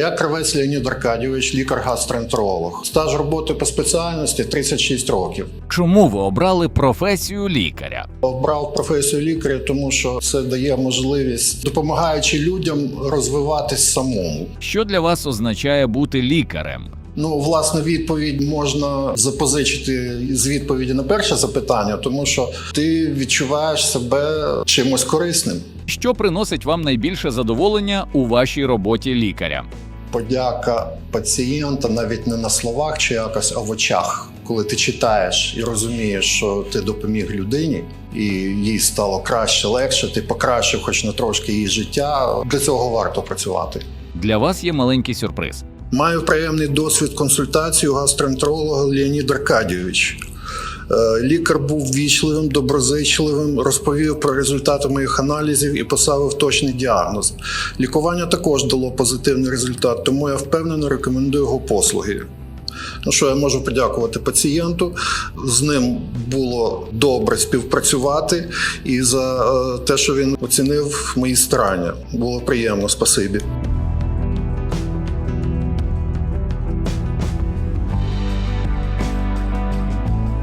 Я кравець Леонід Аркадійович, лікар-гастроентеролог. Стаж роботи по спеціальності 36 років. Чому ви обрали професію лікаря? Обрав професію лікаря, тому що це дає можливість, допомагаючи людям розвиватись самому. Що для вас означає бути лікарем? Ну, власне, відповідь можна запозичити з відповіді на перше запитання, тому що ти відчуваєш себе чимось корисним. Що приносить вам найбільше задоволення у вашій роботі лікаря? Подяка пацієнта навіть не на словах чи якось, а в очах. Коли ти читаєш і розумієш, що ти допоміг людині, і їй стало краще, легше, ти покращив хоч на трошки її життя. Для цього варто працювати. Для вас є маленький сюрприз. Маю приємний досвід консультації у гастроентеролога Леонід Аркадійович. Е, Лікар був вічливим, доброзичливим, розповів про результати моїх аналізів і поставив точний діагноз. Лікування також дало позитивний результат, тому я впевнено рекомендую його послуги. Ну що я можу подякувати пацієнту. З ним було добре співпрацювати і за е, те, що він оцінив мої старання. Було приємно, спасибі.